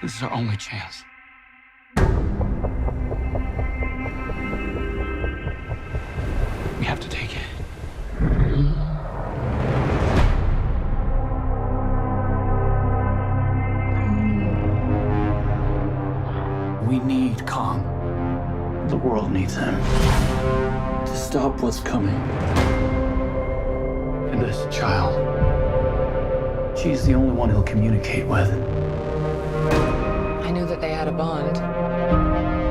This is our only chance. We have to take it. We need Kong. The world needs him to stop what's coming. And this child, she's the only one he'll communicate with. I knew that they had a bond.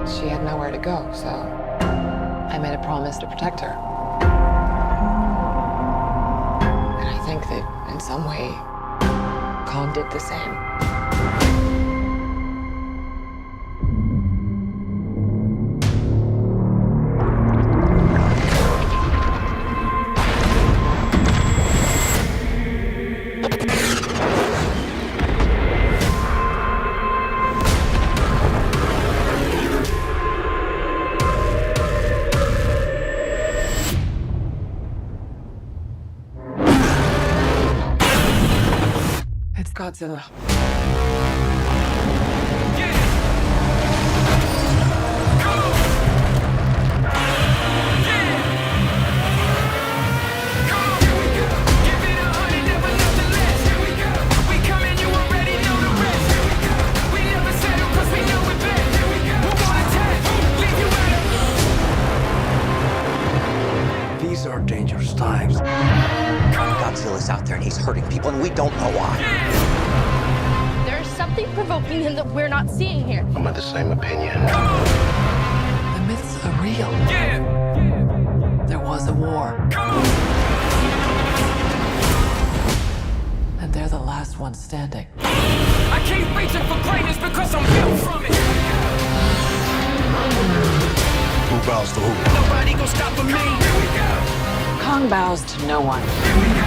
She had nowhere to go, so I made a promise to protect her. And I think that in some way, Kong did the same. Godzilla. These are dangerous times. Godzilla's out there and he's hurting people, and we don't know why. There's something provoking him that we're not seeing here. I'm of the same opinion. The myths are real. There was a war. And they're the last ones standing. I keep reaching for greatness because I'm built from it. Who bows to who? Nobody gonna stop me. Here we go. Kong bows to no one.